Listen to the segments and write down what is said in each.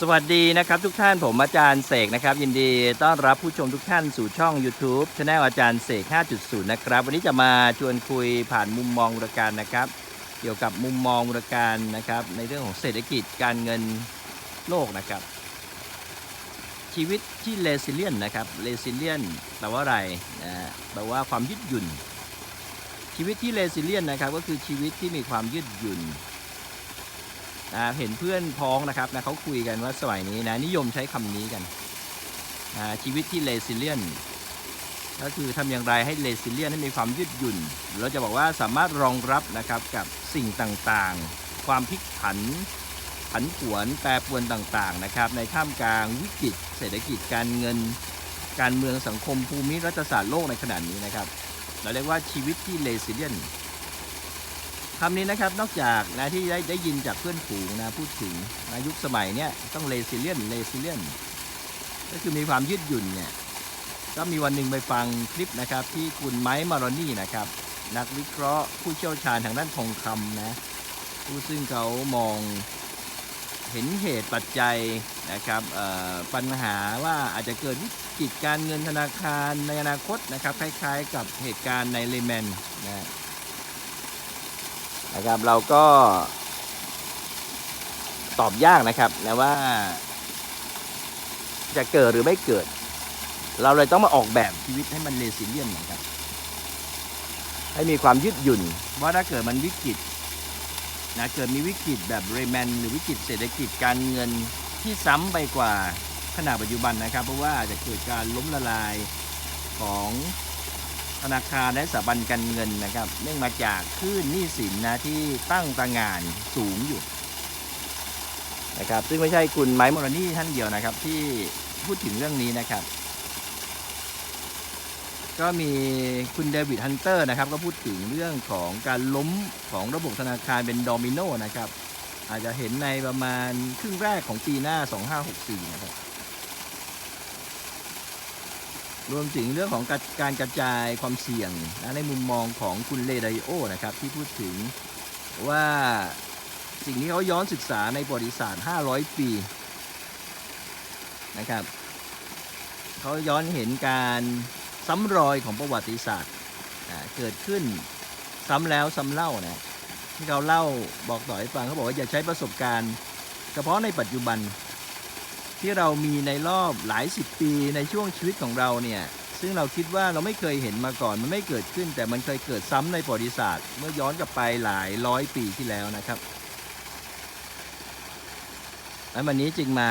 สวัสดีนะครับทุกท่านผมอาจารย์เสกนะครับ ยินดีต้อนรับผู้ชมทุกท่านสู่ช่อง YouTube ช anel อาจารย์เสก 5.0 นะครับ วันนี้จะมาชวนคุยผ่านมุมมองมูลการนะครับ เกี่ยวกับมุมมองมูลการนะครับ ในเรื่องของเศรษฐกิจการเงินโลกนะครับ ชีวิตที่เลซิเลียนนะครับเลซิเลียนแปลว่าอะไรนะแปลว่าความยืดหยุ่น ชีวิตที่เลซิเลียนนะครับก็คือชีวิตที่มีความยืดหยุ่น นะเห็นเพื่อนพ้องนะครับนะเขาคุยกันว่าสมัยนี้นะนิยมใช้คำนี้กันนะชีวิตที่เลซิเลียนก็คือทำอย่างไรให้เลซิเลียนให้มีความยืดหยุ่น เราจะบอกว่าสามารถรองรับนะครับกับสิ่งต่างๆ ความพลิกผันผันผวนแปรปรวนต่างๆนะครับในท่ามกลางวิกฤตเศรษฐกิจการเงิน การเมืองสังคมภูมิรัฐศาสตร์โลกในขณะนี้นะครับ เราเรียกว่าชีวิตที่เลซิเลียน คำนี้นะครับนอกจากนะที่ได้ได้ยินจากเพื่อนฝูงนะพูดถึงนะยุคสมัยเนี้ยต้องเลซิเลียนเลซิเลียนก็คือมีความยืดหยุ่นเนี่ยก็มีวันหนึ่งไปฟังคลิปนะครับ ที่คุณไมค์มารอนี่นะครับ นักวิเคราะห์ผู้เชี่ยวชาญทางด้านทองคำนะผู้ซึ่งเขามองเห็นเหตุปัจจัยนะครับปัญหาว่าอาจจะเกิดวิกฤตการเงินธนาคารในอนาคตนะครับ คล้ายๆ กับเหตุการณ์ในเลแมนนะ นะครับเราก็ตอบยากนะครับนะว่าจะเกิดหรือไม่เกิด เราเลยต้องมาออกแบบชีวิตให้มันเลซิเลียนนะครับให้มีความยืดหยุ่นว่าถ้าเกิดมันวิกฤตนะเกิดมีวิกฤตแบบเรแมนหรือวิกฤตเศรษฐกิจการเงินที่ซ้ำไปกว่าขณะปัจจุบันนะครับ เพราะว่าอาจจะเกิดการล้มละลายของ นาคารและสถาบันการเงินนะครับ เนื่องมาจากคลื่นหนี้สินนะที่ตั้งตระหง่านสูงอยู่นะครับซึ่งไม่ใช่คุณไมค์มอรนี่ท่านเดียวนะครับ ที่พูดถึงเรื่องนี้นะครับ ก็มีคุณเดวิดฮันเตอร์นะครับ ก็พูดถึงเรื่องของการล้มของระบบธนาคารเป็นโดมิโนนะครับ อาจจะเห็นในประมาณครึ่งแรกของปีหน้า 2564 นะครับ รวมถึงเรื่องของการกระจายความเสี่ยงนะในมุมมองของคุณเลไดโอนะครับ ที่พูดถึงว่าสิ่งที่เขาย้อนศึกษาในประวัติศาสตร์ 500 ปีนะครับเขาย้อนเห็นการซ้ำรอยของประวัติศาสตร์เกิดขึ้นซ้ำแล้วซ้ำเล่านะที่เขาเล่าบอกต่อให้ฟังเขาบอกว่าอย่าใช้ประสบการณ์ เฉพาะในปัจจุบัน ที่เรามีในรอบหลายสิบปีในช่วงชีวิตของเราเนี่ย ซึ่งเราคิดว่าเราไม่เคยเห็นมาก่อนมันไม่เกิดขึ้น แต่มันเคยเกิดซ้ำในประวัติศาสตร์ เมื่อย้อนกลับไปหลายร้อยปีที่แล้วนะครับและวันนี้จึงมา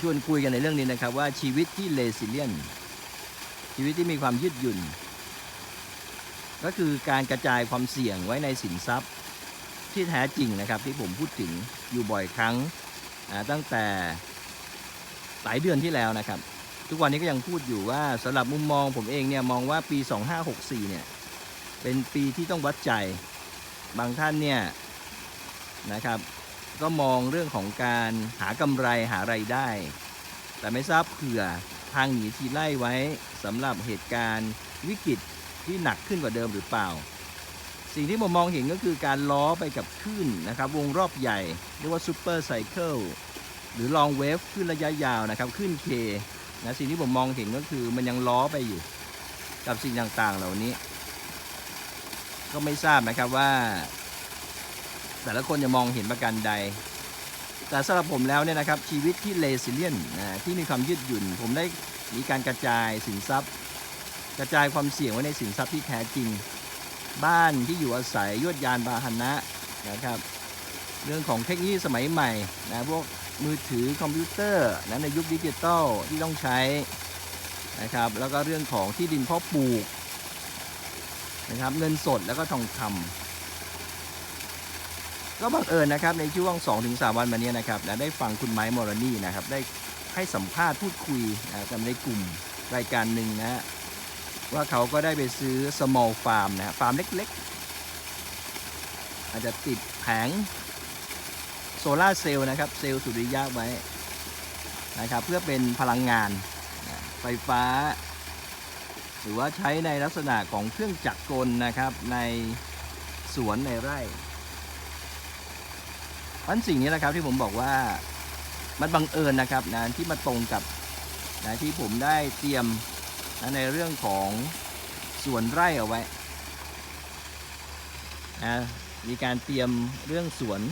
ชวนคุยกันในเรื่องนี้นะครับ ว่าชีวิตที่เลซิเลียน ชีวิตที่มีความยืดหยุ่น ก็คือการกระจายความเสี่ยงไว้ในสินทรัพย์ที่แท้จริงนะครับ ที่ผมพูดถึงอยู่บ่อยครั้งตั้งแต่ หลายเดือนที่แล้วนะครับ ทุกวันนี้ก็ยังพูดอยู่ว่าสำหรับมุมมองผมเองเนี่ยมองว่าปี 2564 เนี่ย เป็นปีที่ต้องวัดใจ บางท่านเนี่ยนะครับ ก็มองเรื่องของการหากำไรหาไรายได้ แต่ไม่ทราบเผื่อทางหนีทีไล่ไว้สำหรับเหตุการณ์วิกฤตที่หนักขึ้นกว่าเดิมหรือเปล่า สิ่งที่ผมมองเห็นก็คือการล้อไปกับคลื่นนะครับ วงรอบใหญ่ เรียกว่าซูเปอร์ไซเคิล หรือลองเวฟขึ้นระยะยาวนะครับ ขึ้นเคนะสิ่งที่ผมมองเห็นก็คือมันยังล้อไปอยู่กับสิ่งต่างๆ เหล่านี้ ก็ไม่ทราบนะครับว่า แต่ละคนจะมองเห็นประการใด แต่สำหรับผมแล้วเนี่ยนะครับ ชีวิตที่เลซิเลียนนะที่มีความยืดหยุ่น ผมได้มีการกระจายสินทรัพย์ กระจายความเสี่ยงไว้ในสินทรัพย์ที่แท้จริง บ้านที่อยู่อาศัยยวดยานพาหนะนะครับ เรื่องของเทคโนโลยีสมัยใหม่นะพวก มือถือคอมพิวเตอร์นะในยุคดิจิตอลที่ต้องใช้นะครับ แล้วก็เรื่องของที่ดินเพาะปลูกนะครับเงินสดแล้วก็ทองคำก็บังเอิญนะครับในช่วง 2-3 วันมานี้นะครับนะได้ฟังคุณไมค์มอรนี่นะครับได้ให้สัมภาษณ์พูดคุยนะกับในกลุ่มรายการหนึ่งนะฮะว่าเขาก็ได้ไปซื้อ small farm นะฟาร์มเล็กๆ อาจจะติดแผง โซลาเซลล์นะครับ เซลล์สุริยะไว้นะครับ เพื่อเป็นพลังงานไฟฟ้า หรือว่าใช้ในลักษณะของเครื่องจักรกลนะครับ ในสวนในไร่อันสิ่งนี้แหละครับที่ผมบอกว่ามันบังเอิญนะครับนะที่มาตรงกับนะที่ผมได้เตรียมนะในเรื่องของสวนไร่เอาไว้นะมีการเตรียมเรื่องสวน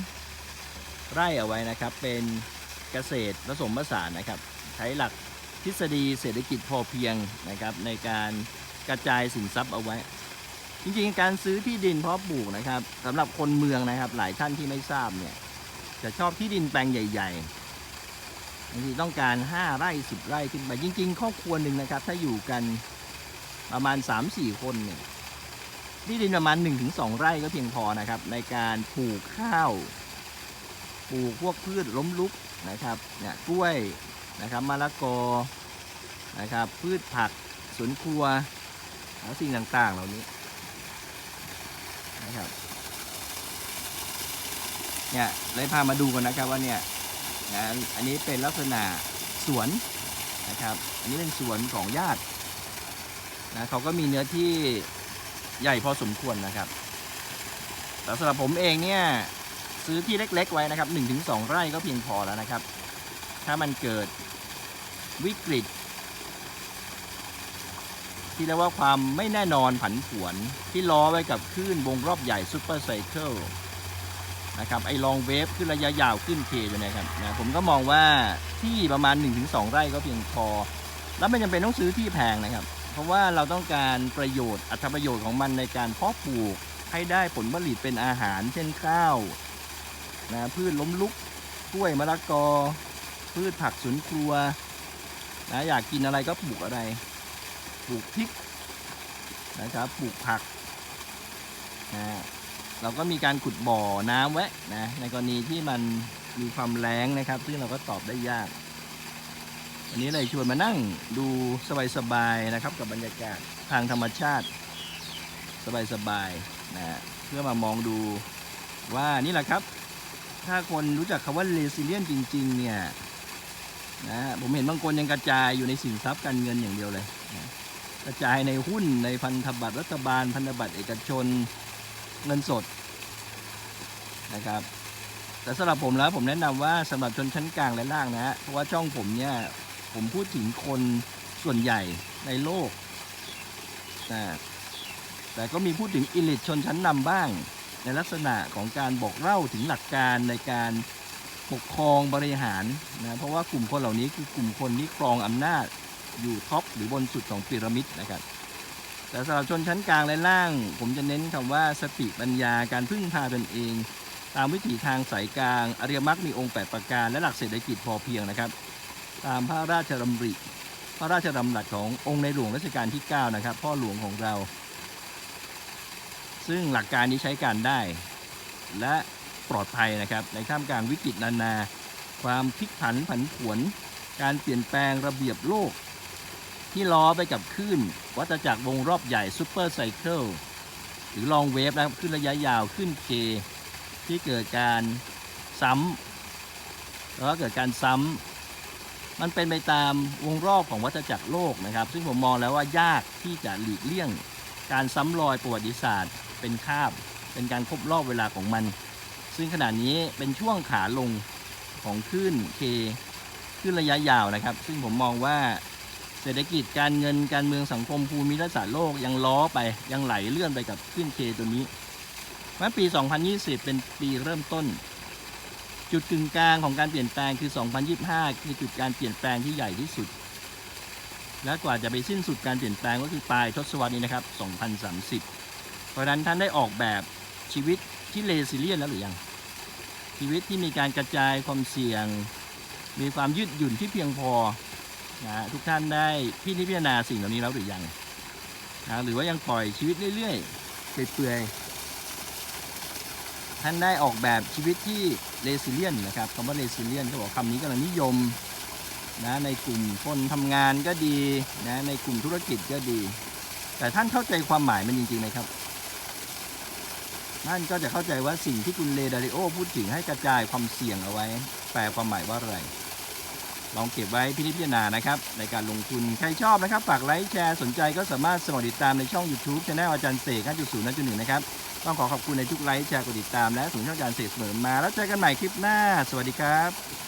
ไร่เอาไว้นะครับ เป็นเกษตรผสมผสานนะครับ ใช้หลักทฤษฎีเศรษฐกิจพอเพียงนะครับ ในการกระจายสินทรัพย์เอาไว้ จริงๆ การซื้อที่ดินเพาะปลูกนะครับสำหรับคนเมืองนะครับ หลายท่านที่ไม่ทราบเนี่ยจะชอบที่ดินแปลงใหญ่ๆบางทีต้องการ 5 ไร่ 10 ไร่ขึ้นไปจริง ๆ ครอบครัวหนึ่งนะครับ ถ้าอยู่กันประมาณ 3-4 คนเนี่ยที่ดินประมาณ 1-2 ไร่ก็เพียงพอนะครับ ในการปลูกข้าว ปลูกพวกพืชล้มลุกนะครับเนี่ยกล้วยนะครับมะละกอนะครับพืชผักสวนครัวแล้วสิ่งต่างๆเหล่านี้นะครับเนี่ยเลยพามาดูกันนะครับว่าเนี่ยนะอันนี้เป็นลักษณะสวนนะครับ อันนี้เป็นสวนของญาตินะเขาก็มีเนื้อที่ใหญ่พอสมควรนะครับแต่สำหรับผมเองเนี่ย ซื้อที่เล็ก ๆ ไว้นะครับ 1-2 ไร่ก็เพียงพอแล้วนะครับ ถ้ามันเกิดวิกฤต ที่เรียกว่าความไม่แน่นอนผันผวนที่ล้อไว้กับคลื่นวงรอบใหญ่ซูเปอร์ไซเคิลนะครับไอ้ลองเวฟขึ้นระยะยาวขึ้นเคอยู่นะครับนะผมก็มองว่าที่ประมาณ 1-2 ไร่ก็เพียงพอ แล้วไม่จำเป็นต้องซื้อที่แพงนะครับ เพราะว่าเราต้องการประโยชน์อัตประโยชน์ของมันในการเพาะปลูกให้ได้ผลผลิตเป็นอาหาร เช่นข้าว นะพืชล้มลุกกล้วยมะละกอ พืชผักสวนครัวนะอยากกินอะไรก็ปลูกอะไร ปลูกพริกนะครับปลูกผักนะเราก็มีการขุดบ่อน้ำไว้นะในกรณีที่มันมีความแรงนะครับ ซึ่งเราก็ตอบได้ยากวันนี้เลยชวนมานั่งดูสบายๆนะครับ กับบรรยากาศทางธรรมชาติสบายๆนะเพื่อมามองดูว่านี่แหละครับ ถ้าคนรู้จักคำว่าเลซิเลียนจริง ๆ เนี่ยนะผมเห็นบางคนยังกระจายอยู่ในสินทรัพย์การเงินอย่างเดียวเลยนะกระจายในหุ้นในพันธบัตรรัฐบาล พันธบัตรเอกชนเงินสดนะครับแต่สำหรับผมแล้วผมแนะนำว่าสำหรับชนชั้นกลางและล่างนะฮะเพราะว่าช่องผมเนี่ยผมพูดถึงคนส่วนใหญ่ในโลกนะแต่ก็มีพูดถึงอิลิทชนชั้นนำบ้าง ในลักษณะของการบอกเล่าถึงหลักการในการปกครองบริหารนะเพราะว่ากลุ่มคนเหล่านี้คือกลุ่มคนที่ครองอำนาจอยู่ท็อปหรือบนสุดของพีระมิดนะครับ แต่สำหรับชนชั้นกลางและล่าง ผมจะเน้นคำว่าสติปัญญาการพึ่งพาตนเอง ตามวิถีทางสายกลางอริยมรรคมีองค์ 8 ประการและหลักเศรษฐกิจพอเพียงนะครับ ตามพระราชดำริ พระราชดำรัสขององค์ในหลวงรัชกาลที่ 9 นะครับ พ่อหลวงของเรา ซึ่งหลักการนี้ใช้การได้ และปลอดภัยนะครับ ในท่ามกลางวิกฤตนานา ความพลิกผันผันผวน การเปลี่ยนแปลงระเบียบโลก ที่ล้อไปกับคลื่นวัฏจักรวงรอบใหญ่ซูเปอร์ไซเคิลหรือลองเวฟนะครับขึ้นระยะยาวขึ้นเคที่เกิดการซ้ำแล้วก็เกิดการซ้ำมันเป็นไปตามวงรอบของวัฏจักรโลกนะครับ ซึ่งผมมองแล้วว่ายากที่จะหลีกเลี่ยงการซ้ำรอยประวัติศาสตร์ เป็นคาบ เป็นการครบรอบเวลาของมัน ซึ่งขณะนี้เป็นช่วงขาลงของคลื่นเคคลื่นระยะยาวนะครับ ซึ่งผมมองว่าเศรษฐกิจการเงินการเมืองสังคมภูมิรัศาสตร์โลกยังล้อไปยังไหลเลื่อนไปกับขึ้นเคตัวนี้เพราะฉะนั้นปี 2020 เป็นปีเริ่มต้น จุดกึ่งกลางของการเปลี่ยนแปลงคือ 2025 คือจุดการเปลี่ยนแปลงที่ใหญ่ที่สุด และกว่าจะไปสิ้นสุดการเปลี่ยนแปลงก็คือปลายทศวรรษนี้นะครับ 2030 เพราะนั้นท่านได้ออกแบบชีวิตที่เลซิเลียนแล้วหรือยัง ชีวิตที่มีการกระจายความเสี่ยง มีความยืดหยุ่นที่เพียงพอนะทุกท่านได้พินิจพิจารณาสิ่งเหล่านี้แล้วหรือยังนะหรือว่ายังปล่อยชีวิตเรื่อยๆเปื่อยๆท่านได้ออกแบบชีวิตที่เลซิเลียนนะครับคำว่าเลซิเลียนก็บอกคำนี้กำลังนิยมนะในกลุ่มคนทำงานก็ดีนะในกลุ่มธุรกิจก็ดี แต่ท่านเข้าใจความหมายมันจริงๆไหมครับ ท่านก็จะเข้าใจว่าสิ่งที่คุณเลดาริโอพูดถึงให้กระจายความเสี่ยงเอาไว้ แปลความหมายว่าอะไร ลองเก็บไว้พิจารณานะครับ ในการลงทุน ใครชอบนะครับ ฝากไลค์แชร์สนใจก็สามารถสมัครติดตามในช่อง YouTube ช anel อาจารย์เสก5.0นัจุดหนึ่งนะครับ ต้องขอขอบคุณในทุกไลค์แชร์กดติดตามและสูงช่องอาจารย์เสกเสมอมา แล้วเจอกันใหม่คลิปหน้า สวัสดีครับ